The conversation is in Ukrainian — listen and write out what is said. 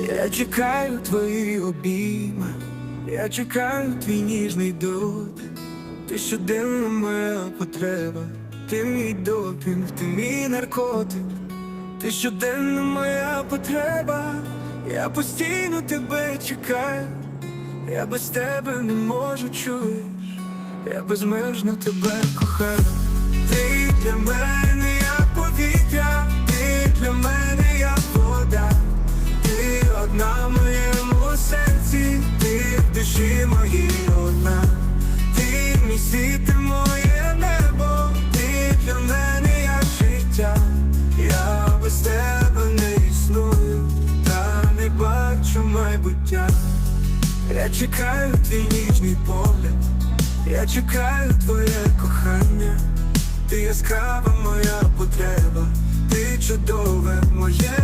Я чекаю твої обійми, я чекаю твій ніжний дотик Ти щоденна моя потреба, ти мій допінг, ти мій наркотик, ти щоденна моя потреба, я постійно тебе чекаю, я без тебе не можу чуєш, я безмежно тебе кохаю. В моєму серці, ти в душі моїй одна, ти мій світ, моє небо, ти для мене як життя, я без тебе не існую, та не бачу майбуття. Я чекаю твій ніжний погляд, я чекаю твоє кохання, ти яскрава моя потреба, ти чудове моє.